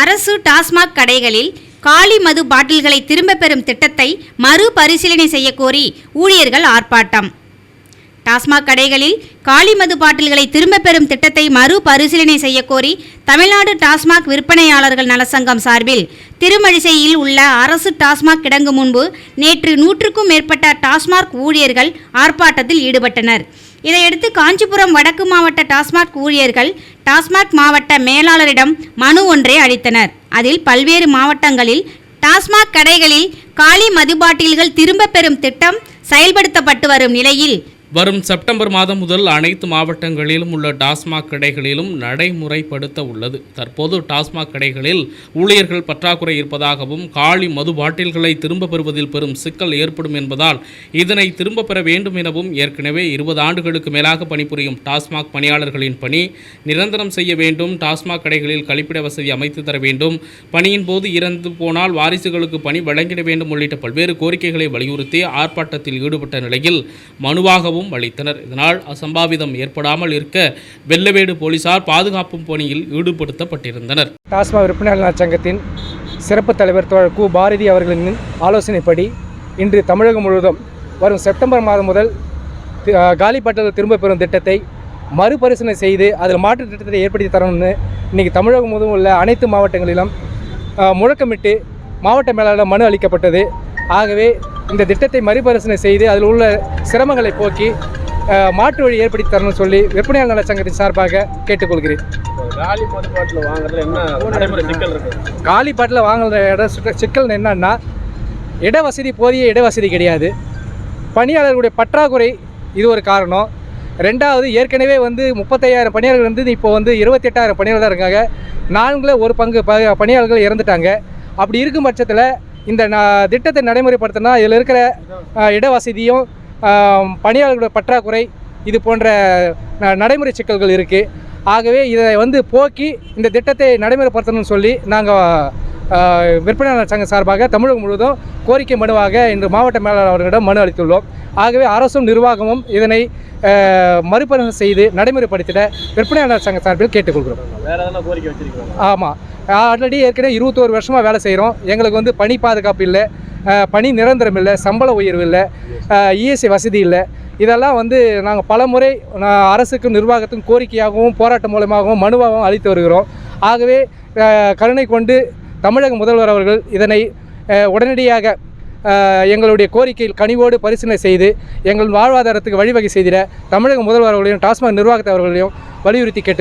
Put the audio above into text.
அரசு டாஸ்மாக் கடைகளில் காலி மது பாட்டில்களை திரும்பப் பெறும் திட்டத்தை மறுபரிசீலனை செய்யக்கோரி ஊழியர்கள் ஆர்ப்பாட்டம். டாஸ்மாக் கடைகளில் காலி மது பாட்டில்களை திரும்பப் பெறும் திட்டத்தை மறுபரிசீலனை செய்யக்கோரி தமிழ்நாடு டாஸ்மாக் விற்பனையாளர்கள் நலசங்கம் சார்பில் திருமழிசையில் உள்ள அரசு டாஸ்மாக் கிடங்கு முன்பு நேற்று நூற்றுக்கும் மேற்பட்ட டாஸ்மாக் ஊழியர்கள் ஆர்ப்பாட்டத்தில் ஈடுபட்டனர். இதையடுத்து காஞ்சிபுரம் வடக்கு மாவட்ட டாஸ்மாக் ஊழியர்கள் டாஸ்மாக் மாவட்ட மேலாளரிடம் மனு ஒன்றை அளித்தனர். அதில் பல்வேறு மாவட்டங்களில் டாஸ்மாக் கடைகளில் காலி மதுபாட்டில்கள் பாட்டில்கள் பெறும் திட்டம் செயல்படுத்தப்பட்டு வரும் நிலையில் வரும் செப்டம்பர் மாதம் முதல் அனைத்து மாவட்டங்களிலும் உள்ள டாஸ்மாக் கடைகளிலும் நடைமுறைப்படுத்த உள்ளது. தற்போது டாஸ்மாக் கடைகளில் ஊழியர்கள் பற்றாக்குறை இருப்பதாகவும் காலி மது பாட்டில்களை திரும்ப பெறுவதில் பெரும் சிக்கல் ஏற்படும் என்பதால் இதனை திரும்ப பெற வேண்டும் எனவும் ஏற்கனவே இருபது ஆண்டுகளுக்கு மேலாக பணிபுரியும் டாஸ்மாக் பணியாளர்களின் பணி நிரந்தரம் செய்ய வேண்டும் டாஸ்மாக் கடைகளில் கழிப்பிட வசதி அமைத்து தர வேண்டும் பணியின் போது இறந்து போனால் வாரிசுகளுக்கு பணி வழங்கிட வேண்டும் உள்ளிட்ட பல்வேறு கோரிக்கைகளை வலியுறுத்தி ஆர்ப்பாட்டத்தில் ஈடுபட்ட நிலையில் மனுவாகவும் அளித்தனர். இதனால் அசம்பாவிதம் ஏற்படாமல் இருக்க வெள்ளவேடு போலீசார் பாதுகாப்பு பணியில் ஈடுபடுத்தப்பட்டிருந்தனர். டாஸ்மாக் விற்பனையாளர் சங்கத்தின் சிறப்பு தலைவர் தோழர் கு. பாரதி அவர்களின் ஆலோசனைப்படி இன்று தமிழகம் முழுவதும் வரும் செப்டம்பர் மாதம் முதல் காலிப்பட்டத்தில் திரும்ப பெறும் திட்டத்தை மறுபரிசீலனை செய்து அதில் மாற்று திட்டத்தை ஏற்படுத்தி தரணும்னு இன்றைக்கி தமிழகம் முழுவதும் உள்ள அனைத்து மாவட்டங்களிலும் முழக்கமிட்டு மாவட்ட மேலாளர் மனு அளிக்கப்பட்டது. ஆகவே இந்த திட்டத்தை மறுபரிசீலனை செய்து அதில் உள்ள சிரமங்களை போக்கி மாற்று வழி ஏற்படுத்தி தரணும்னு சொல்லி விற்பனையாளர் நல சங்கத்தின் சார்பாக கேட்டுக்கொள்கிறேன். காலி பாட்டில் வாங்குற இட சிக்க- சிக்கல் என்னன்னா இட வசதி போதிய இட வசதி கிடையாது. பணியாளர்களுடைய பற்றாக்குறை இது ஒரு காரணம். ரெண்டாவது ஏற்கனவே வந்து முப்பத்தையாயிரம் பணியாளர்கள் வந்து இப்போ வந்து இருபத்தெட்டாயிரம் பணியாளர் தான் இருக்காங்க. நான்குல ஒரு பங்கு ப பணியாளர்கள் இறந்துட்டாங்க. அப்படி இருக்கும் பட்சத்தில் இந்த திட்டத்தை நடைமுறைப்படுத்தினா இதில் இருக்கிற அஹ், இட வசதியும் அஹ், பணியாளர்களுடைய பற்றாக்குறை இது போன்ற நடைமுறை சிக்கல்கள் இருக்குது ஆகவே இதை வந்து போக்கி இந்த திட்டத்தை நடைமுறைப்படுத்தணும்னு சொல்லி நாங்கள் விற்பனையாளர் சங்க சார்பாக தமிழகம் முழுவதும் கோரிக்கை மனுவாக இன்று மாவட்ட மேலாளர் அவர்களிடம் மனு அளித்துள்ளோம். ஆகவே அரசும் நிர்வாகமும் இதனை மறுபரிசீலனை செய்து நடைமுறைப்படுத்திட விற்பனையாளர் சங்க சார்பில் கேட்டுக்கொள்கிறோம். ஆமாம் ஆல்ரெடி ஏற்கனவே இருபத்தோரு வருஷமாக வேலை செய்கிறோம் எங்களுக்கு வந்து பணி பாதுகாப்பு இல்லை. பணி நிரந்தரம் இல்லை. சம்பள உயர்வு இல்லை. இஎஸ்ஐ வசதி இல்லை. இதெல்லாம் வந்து நாங்கள் பல முறை நான் அரசுக்கும் நிர்வாகத்துக்கும் கோரிக்கையாகவும் போராட்டம் மூலமாகவும் மனுவாகவும் அளித்து வருகிறோம். ஆகவே கருணை கொண்டு தமிழக முதல்வர் அவர்கள் இதனை உடனடியாக எங்களுடைய கோரிக்கையில் கனிவோடு பரிசீலனை செய்து எங்கள் வாழ்வாதாரத்துக்கு வழிவகை செய்திட தமிழக முதல்வர் அவர்களையும் டாஸ்மாக் நிர்வாகத்தை அவர்களையும் வலியுறுத்தி கேட்டு